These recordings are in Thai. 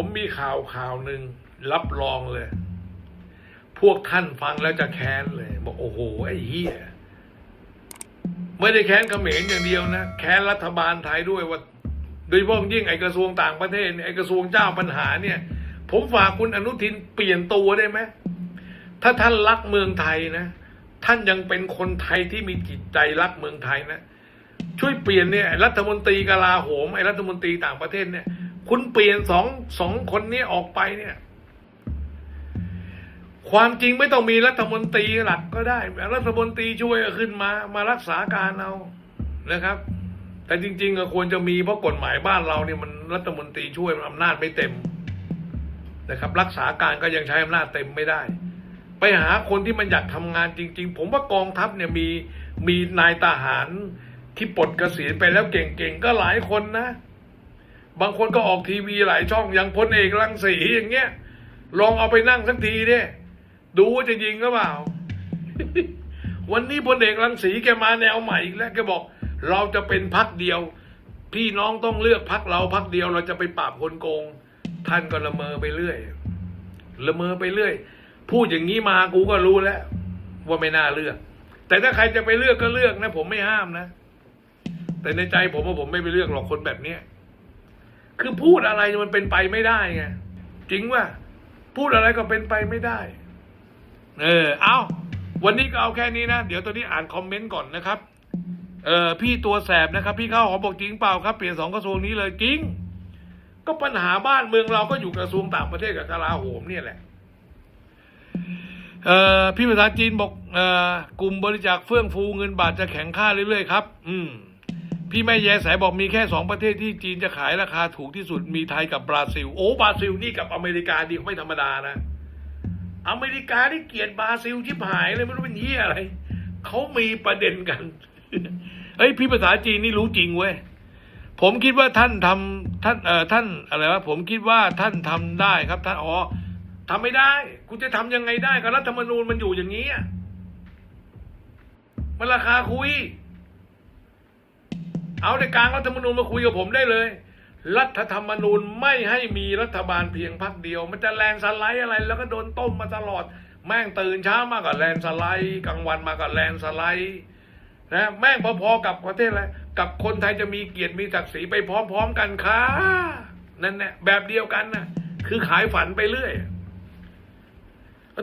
ผมมีข่าวข่าวหนึ่งรับรองเลย พวกท่านฟังแล้วจะแค้นเลย บอกโอ้โหไอ้เหี้ยไม่ได้แค้นเขมรอย่างเดียวนะแค้นรัฐบาลไทยด้วยว่าโดยเฉพาะยิ่งไอ้กระทรวงต่างประเทศไอ้กระทรวงเจ้าปัญหาเนี่ย ผมฝากคุณอนุทินเปลี่ยนตัวได้ไหมถ้าท่านรักเมืองไทยนะ ท่านยังเป็นคนไทยที่มีจิตใจรักเมืองไทยนะ ช่วยเปลี่ยนเนี่ยรัฐมนตรีกลาโหมไอ้รัฐมนตรีต่างประเทศเนี่ย คุณเปลี่ยนสองสองคนนี้ออกไปเนี่ย ความจริงไม่ต้องมีรัฐมนตรีหลักก็ได้ รัฐมนตรีช่วยขึ้นมา มารักษาการเอานะครับ แต่จริง ๆ ก็ควรจะมีเพราะกฎหมายบ้านเราเนี่ยมันรัฐมนตรีช่วยอำนาจไม่เต็มนะครับ รักษาการก็ยังใช้อำนาจเต็มไม่ได้ ไปหาคนที่มันอยากทำงานจริง ๆ ผมว่ากองทัพเนี่ยมีมีนายทหารที่ปลดเกษียณไปแล้วเก่งๆก็หลายคนนะ บางคนก็ออกทีวีหลายช่องอย่างพลเอกรังสีอย่างเงี้ย ลองเอาไปนั่งสักทีดิดูว่าจะยิงหรือเปล่า วันนี้พลเอกรังสีแกมาแนวใหม่อีกแล้วแกบอก เราจะเป็นพักเดียว พี่น้องต้องเลือกพักเราพักเดียวเราจะไปปราบคนโกง ท่านก็ละเมอไปเรื่อยละเมอไปเรื่อย พูดอย่างนี้มากูก็รู้แล้ว ว่าไม่น่าเลือก แต่ถ้าใครจะไปเลือกก็เลือกนะ ผมไม่ห้ามนะ แต่ในใจผมว่าผมไม่ไปเลือกหรอกคนแบบเนี้ย คือพูดอะไรมันเป็นไปไม่ได้ไงจริงว่าพูดอะไรก็เป็นไปไม่ได้ เออ เอาวันนี้ก็เอาแค่นี้นะ เดี๋ยวตอนนี้อ่านคอมเมนต์ก่อนนะครับ เออพี่ตัวแสบนะครับ พี่เข้าหอบอกจริงเปล่าครับ เปลี่ยนสองกระทรวงนี้เลยจริง ก็ปัญหาบ้านเมืองเราก็อยู่กระทรวงต่างประเทศกับกลาโหมเนี่ยแหละ เออพี่ภาษาจีนบอกเออกลุ่มบริจาคเฟื่องฟูเงินบาทจะแข็งค่าเรื่อยๆครับ อืม พี่แม่แยสายบอกมีแค่สองประเทศที่จีนจะขายราคาถูกที่สุดมีไทยกับบราซิล โอ้บราซิลนี่กับอเมริกาดีไม่ธรรมดานะ อเมริกาที่เกลียดบราซิลชิบหายเลยไม่รู้เป็นเหี้ยอะไรเขามีประเด็นกันเฮ้ยพี่ภาษาจีนนี่รู้จริงเว้ยผมคิดว่าท่านทำท่านเอ่อท่านอะไรวะผมคิดว่าท่านทำได้ครับท่านอ๋อทำไม่ได้คุณจะทำยังไงได้ก็รัฐธรรมนูญมันอยู่อย่างนี้อะมันราคาคุย เอาในกลางรัฐธรรมนูญมาคุยกับผมได้เลย รัฐธรรมนูญไม่ให้มีรัฐบาลเพียงพรรคเดียว มันจะแลนสไลด์อะไร แล้วก็โดนต้มมาตลอด แม่งตื่นเช้ามากับแลนสไลด์กลางวันมากับแลนสไลด์นะแม่งพอๆกับประเทศอะไรกับคนไทยจะมีเกียรติมีศักดิ์ศรีไปพร้อม ๆ กันค่ะนั่นแหละแบบเดียวกันนะคือขายฝันไปเรื่อย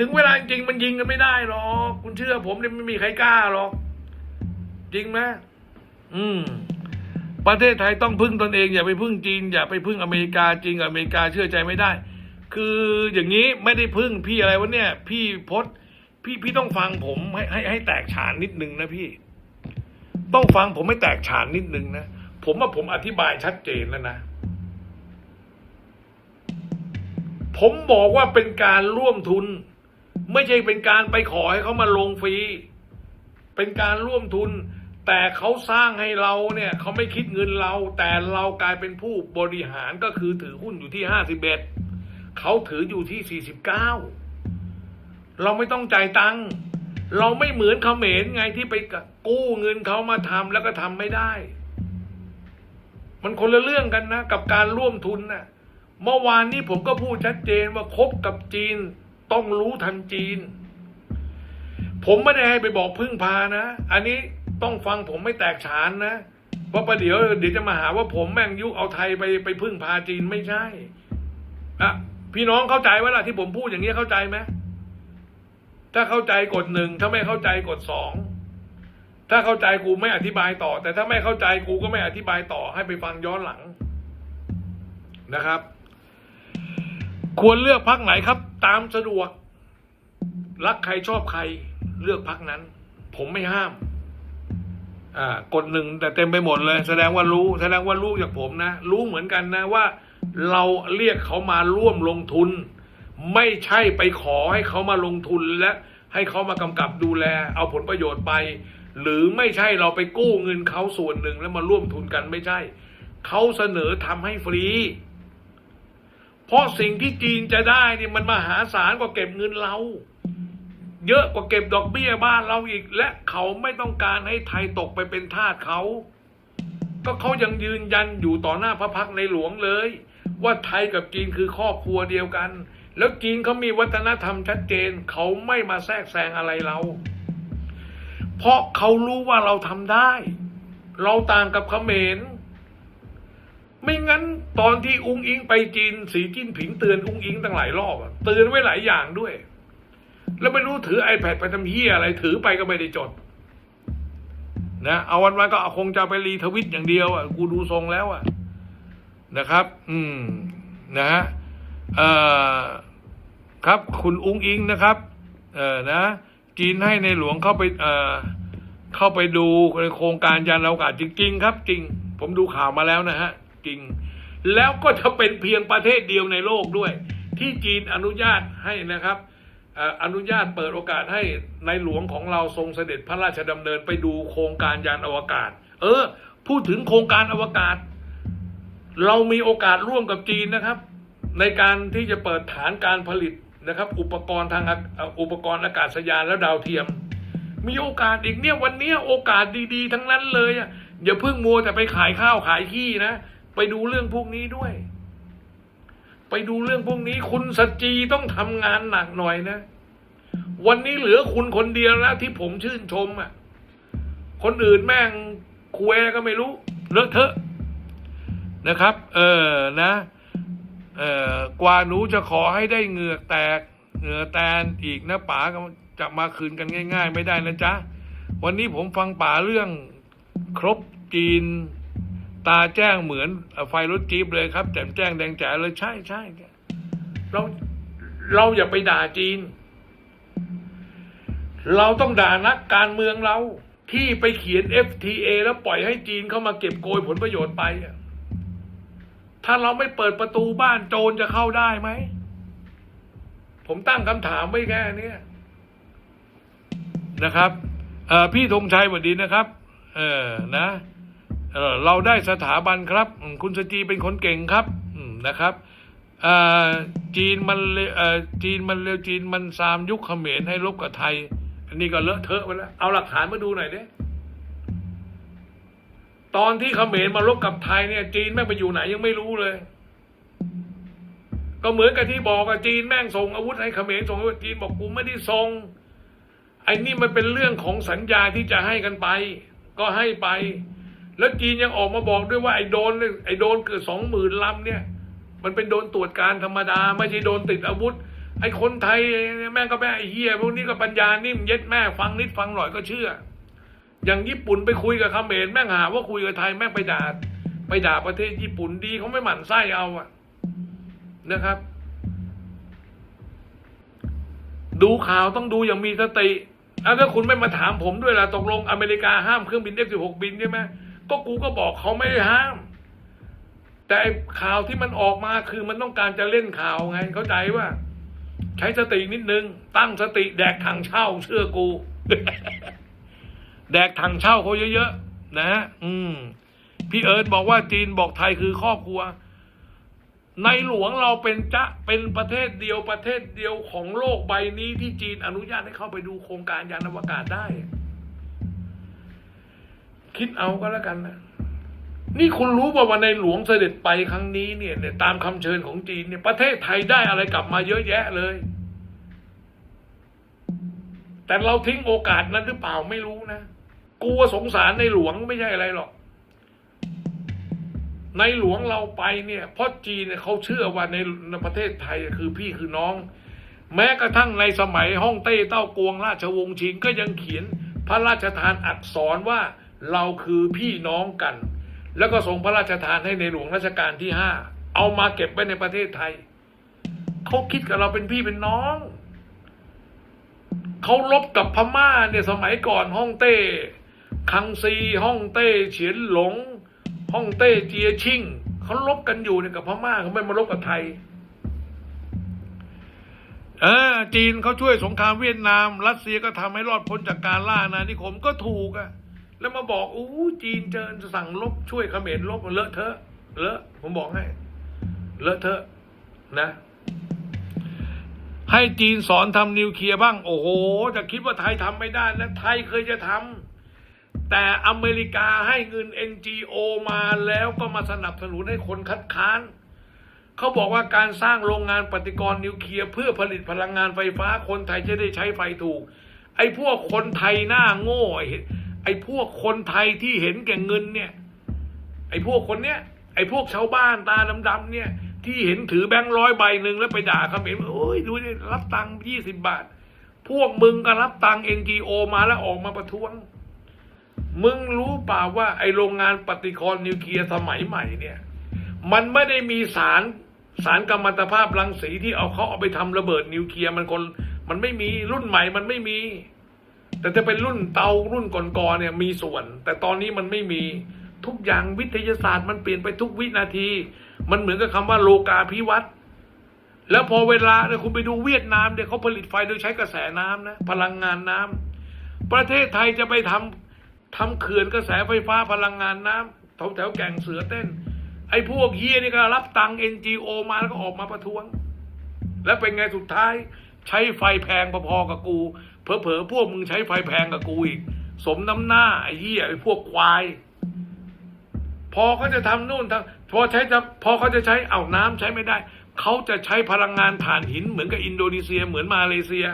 ถึงเวลาจริงมันยิงกันไม่ได้หรอกคุณเชื่อผมเนี่ยไม่มีใครกล้าหรอก จริงไหมอืม ประเทศไทยต้องพึ่งตนเอง อย่าไปพึ่งจีน อย่าไปพึ่งอเมริกาจริงอเมริกาเชื่อใจไม่ได้ คืออย่างนี้ไม่ได้พึ่งพี่อะไรวะเนี่ย พี่พศพี่พี่ต้องฟังผมให้ให้ให้แตกฉานนิดนึงนะพี่ ต้องฟังผมให้แตกฉานนิดนึงนะผมว่าผมอธิบายชัดเจนแล้วนะ ผมบอกว่าเป็นการร่วมทุน ไม่ใช่เป็นการไปขอให้เขามาลงฟรีเป็นการร่วมทุน แต่เขาสร้างให้เราเนี่ยเขาไม่คิดเงินเรา แต่เรากลายเป็นผู้บริหารก็คือถือหุ้นอยู่ที่ห้าสิบเอ็ดเขาถืออยู่ที่สี่สิบเก้าเราไม่ต้องจ่ายตังค์เราไม่เหมือนเขมรไงที่ไปกู้เงินเขามาทำแล้วก็ทำไม่ได้ มันคนละเรื่องกันนะ กับการร่วมทุนนะเมื่อวานนี้ผมก็พูดชัดเจนว่าคบกับจีนต้องรู้ทันจีน ผมไม่ได้ให้ไปบอกพึ่งพานะ อันนี้ ต้องฟังผมไม่แตกฉานนะเพราะประเดี๋ยวเดี๋ยวจะมาหาว่าผมแม่งยุเอาไทยไปไปพึ่งพาจีนไม่ใช่อะพี่น้องเข้าใจว่าล่ะที่ผมพูดอย่างนี้เข้าใจไหมถ้าเข้าใจกดหนึ่งถ้าไม่เข้าใจกดสองถ้าเข้าใจกูไม่อธิบายต่อ แต่ถ้าไม่เข้าใจกูก็ไม่อธิบายต่อให้ไปฟังย้อนหลังนะครับ ควรเลือกพักไหนครับ ตามสะดวก รักใครชอบใคร เลือกพักนั้น ผมไม่ห้าม อ่ากดหนึ่งแต่เต็มไปหมดเลย แสดงว่ารู้ แสดงว่ารู้จากผมนะ รู้เหมือนกันนะว่า เราเรียกเขามาร่วมลงทุน ไม่ใช่ไปขอให้เขามาลงทุนและให้เขามากำกับดูแล เอาผลประโยชน์ไป หรือไม่ใช่เราไปกู้เงินเขาส่วนหนึ่งแล้วมาร่วมทุนกันไม่ใช่เขาเสนอทำให้ฟรี เพราะสิ่งที่จีนจะได้เนี่ยมันมหาศาลกว่าเก็บเงินเรา เยอะกว่าเก็บดอกเบี้ยบ้านเราอีก และเขาไม่ต้องการให้ไทยตกไปเป็นทาสเขา ก็เขายังยืนยันอยู่ต่อหน้าพระพักในหลวงเลย ว่าไทยกับจีนคือครอบครัวเดียวกัน แล้วจีนเขามีวัฒนธรรมชัดเจน เขาไม่มาแทรกแซงอะไรเรา เพราะเขารู้ว่าเราทำได้ เราต่างกับเขมรไม่งั้นตอนที่อุ้งอิงไปจีน สีจิ้นผิงเตือนอุ้งอิงตั้งหลายรอบเตือนไว้หลายอย่างด้วย แล้วไม่รู้ถือ iPad ไปทำเฮียอะไร ถือไปก็ไม่ได้จด นะ เอาวันวันก็คงจะไปรีทวิตอย่างเดียวอะกูดูทรงแล้วอะนะครับ อืม นะฮะเอ่อครับ คุณอุ้งอิงนะครับ เออนะจีนให้ในหลวงเข้าไป เอ่อเข้าไปดูโครงการยานอวกาศจริง ๆ ครับ จริง ผมดูข่าวมาแล้วนะฮะ จริง แล้วก็จะเป็นเพียงประเทศเดียวในโลกด้วย ที่จีนอนุญาตให้นะครับ อนุญาตเปิดโอกาสให้ในหลวงของเราทรงเสด็จพระราชดำเนินไปดูโครงการยานอวกาศ เออ พูดถึงโครงการอวกาศ เรามีโอกาสร่วมกับจีนนะครับ ในการที่จะเปิดฐานการผลิตนะครับ อุปกรณ์ทางอุปกรณ์อากาศยานและดาวเทียม มีโอกาสอีกเนี่ยวันนี้โอกาสดีๆ ทั้งนั้นเลยอะอย่าเพิ่งมัวแต่ไปขายข้าวขายขี้นะ ไปดูเรื่องพวกนี้ด้วย ไปดูเรื่องพวกนี้ คุณสจจีต้องทำงานหนักหน่อยนะ วันนี้เหลือคุณคนเดียวแล้วที่ผมชื่นชมอะ คนอื่นแม่งคุยก็ไม่รู้เลอะเทอะนะครับ เออนะเออกว่าหนูจะขอให้ได้เหงือกแตกเหงือแตนอีกนะป๋าก็จะมาคืนกันง่าย ๆ ไม่ได้นะจ๊ะ วันนี้ผมฟังป๋าเรื่องครบจีน ตาแจ้งเหมือนไฟรถจี๊ปเลยครับแจ่มแจ้งแดงแจ๋เลยใช่ใช่เราเราอย่าไปด่าจีน เราต้องด่านักการเมืองเรา ที่ไปเขียน FTA แล้วปล่อยให้จีนเข้ามาเก็บโกยผลประโยชน์ไปถ้าเราไม่เปิดประตูบ้านโจรจะเข้าได้ไหม ผมตั้งคำถามไว้แค่นี้นะครับพี่ธงชัยสวัสดีนะครับ เออนะ เราได้สถาบันครับ คุณสจีเป็นคนเก่งครับนะครับจีนมันเลเอ่อจีนมันเร็วจีนมันซามยุคเขมรให้ลบกับไทย อันนี้ก็เลอะเทอะไปแล้ว เอาหลักฐานมาดูหน่อยเด้ตอนที่เขมรมาลบกับไทยเนี่ย จีนแม่งไปอยู่ไหนยังไม่รู้เลย ก็เหมือนกับที่บอกอะจีนแม่งส่งอาวุธให้เขมรส่งอาวุธจีนบอกกูไม่ได้ส่งไอ้นี่มันเป็นเรื่องของสัญญาที่จะให้กันไป ก็ให้ไป แล้วจีนยังออกมาบอกด้วยว่าไอ้โดนไอ้โดนเกิดสองหมื่นลำเนี่ย มันเป็นโดนตรวจการธรรมดา ไม่ใช่โดนติดอาวุธ ไอ้คนไทยแม่ก็แม่ไอ้เฮียพวกนี้ก็ปัญญานิ่มเย็ดแม่ฟังนิดฟังหน่อยก็เชื่อ อย่างญี่ปุ่นไปคุยกับเขมรแม่งหาว่าคุยกับไทยแม่งไปด่าไปด่าประเทศญี่ปุ่นดีเขาไม่หมั่นไส้เอาอะนะครับ ดูข่าวต้องดูอย่างมีสติแล้วถ้าคุณไม่มาถามผมด้วยล่ะตกลงอเมริกาห้ามเครื่องบิน F16 บินใช่ไหม ก็กูก็บอกเขาไม่ได้ห้าม แต่ข่าวที่มันออกมาคือมันต้องการจะเล่นข่าวไง เข้าใจว่า ใช้สตินิดนึง ตั้งสติแดกทางเช่า เชื่อกู แดกทางเช่าเขาเยอะๆนะฮะอืม พี่เอิร์ธบอกว่าจีนบอกไทยคือครอบครัว ในหลวงเราเป็นจะเป็นประเทศเดียวประเทศเดียวของโลกใบนี้ที่จีนอนุญาตให้เข้าไปดูโครงการยานอวกาศได้ คิดเอาก็แล้วกันนะนี่คุณรู้ป่าว่าในหลวงเสด็จไปครั้งนี้เนี่ยตามคำเชิญของจีนเนี่ยประเทศไทยได้อะไรกลับมาเยอะแยะเลย แต่เราทิ้งโอกาสนั้นหรือเปล่าไม่รู้นะกลัวสงสารในหลวงไม่ใช่อะไรหรอก ในหลวงเราไปเนี่ยเพราะจีนเนี่ยเขาเชื่อว่าในประเทศไทยคือพี่คือน้อง แม้กระทั่งในสมัยฮ่องเต้เต้ากวงราชวงศ์ชิงก็ยังเขียนพระราชทานอักษรว่า เราคือพี่น้องกัน แล้วก็ส่งพระราชทานให้ในหลวงรัชกาลที่ห้าเอามาเก็บไว้ในประเทศไทยเขาคิดกับเราเป็นพี่เป็นน้องเขาลบกับพม่าเนี่ยสมัยก่อนฮ่องเต้คังซีฮ่องเต้เฉียนหลงฮ่องเต้เจียชิงเขาลบกันอยู่เนี่ยกับพม่าเขาไม่มาลบกับไทยเออจีนเขาช่วยสงครามเวียดนาม รัสเซียก็ทำให้รอดพ้นจากการล่าอาณานิคมก็ถูกอะ แล้วมาบอกอู้จีนเจอสั่งลบช่วยเขมรลบเลอะเทอะเลอะผมบอกให้เลอะเทอะนะ ให้จีนสอนทำนิวเคลียร์บ้าง โอ้โห จะคิดว่าไทยทำไม่ได้นะไทยเคยจะทำแต่อเมริกาให้เงิน NGO มาแล้วก็มาสนับสนุนให้คนคัดค้านเขาบอกว่าการสร้างโรงงานปฏิกรณ์นิวเคลียร์เพื่อผลิตพลังงานไฟฟ้าคนไทยจะได้ใช้ไฟถูก ไอ้พวกคนไทยหน้าโง่ ไอ้พวกคนไทยที่เห็นแก่เงินเนี่ย ไอ้พวกคนเนี้ย ไอ้พวกชาวบ้านตาดำๆเนี่ย ที่เห็นถือแบงค์ร้อยใบหนึ่งแล้วไปด่าเขาเห็นโอ้ยดูดิรับตังค์ยี่สิบบาท พวกมึงก็รับตังค์ NGO มาแล้วออกมาประท้วง มึงรู้เปล่าว่าไอโรงงานปฏิกรณ์นิวเคลียร์สมัยใหม่เนี่ย มันไม่ได้มีสารสารกัมมันตภาพรังสีที่เอาเขาเอาไปทำระเบิดนิวเคลียร์มันคน มันไม่มีรุ่นใหม่มันไม่มี แต่จะเป็นรุ่นเตารุ่นก่อนๆเนี่ยมีส่วน แต่ตอนนี้มันไม่มีทุกอย่างวิทยาศาสตร์มันเปลี่ยนไปทุกวินาที มันเหมือนกับคำว่าโลกาภิวัตน์แล้วพอเวลาเนี่ยคุณไปดูเวียดนามเนี่ยเขาผลิตไฟโดยใช้กระแสน้ำนะพลังงานน้ำประเทศไทยจะไปทำทำเขื่อนกระแสไฟฟ้าพลังงานน้ำแถวแถวแก่งเสือเต้น ไอ้พวกเฮียนี่ก็รับตังค์ NGO มาแล้วก็ออกมาประท้วง แล้วเป็นไงสุดท้ายใช้ไฟแพงพอๆกับกู เผลอๆพวกมึงใช้ไฟแพงกับกูอีก สมน้ำหน้าไอ้เหี้ยไอ้พวกควาย พอเขาจะทำนู่นทำพอใช้จะพอเขาจะใช้เอาน้ำใช้ไม่ได้ เขาจะใช้พลังงานถ่านหินเหมือนกับอินโดนีเซียเหมือนมาเลเซีย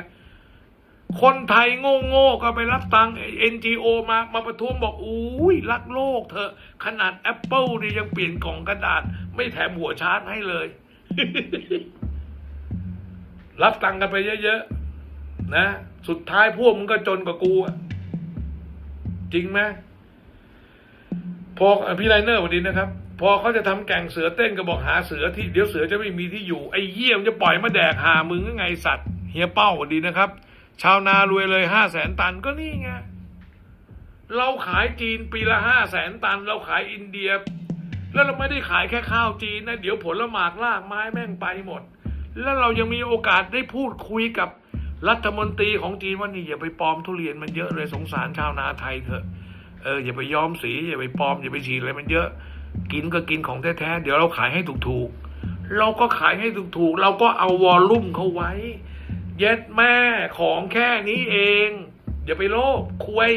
คนไทยโง่ๆก็ไปรับตังค์เอ็นจีโอมามาประท้วงบอกอุ้ยรักโลกเถอะ ขนาดแอปเปิลนี่ยังเปลี่ยนกล่องกระดาษ ไม่แถมหัวชาร์จให้เลย รับตังค์กันไปเยอะๆ นะ สุดท้ายพวกมึงก็จนกว่ากูอะจริงไหมพอพี่ไลเนอร์วันนี้นะครับ พอเขาจะทำแก่งเสือเต้นก็บอกหาเสือที่เดี๋ยวเสือจะไม่มีที่อยู่ไอ้เยี่ยมจะปล่อยมาแดกหามึงยังไงสัตว์เฮียเป้าวันดีนะครับ ชาวนารวยเลยห้าแสนตันก็นี่ไงเราขายจีนปีละห้าแสนตัน เราขายอินเดีย แล้วเราไม่ได้ขายแค่ข้าวจีนนะ เดี๋ยวผลละหมากลากไม้แม่งไปหมด แล้วเรายังมีโอกาสได้พูดคุยกับ รัฐมนตรีของจีนว่านี่อย่าไปปลอมทุเรียนมันเยอะเลยสงสารชาวนาไทยเถอะเอออย่าไปย้อมสีอย่าไปปลอมอย่าไปฉีดอะไรมันเยอะ กินก็กินของแท้ๆเดี๋ยวเราขายให้ถูกๆเราก็ขายให้ถูกๆเราก็เอาวอลลุ่มเขาไว้ เย็ดแม่ของแค่นี้เอง อย่าไปโลภคุย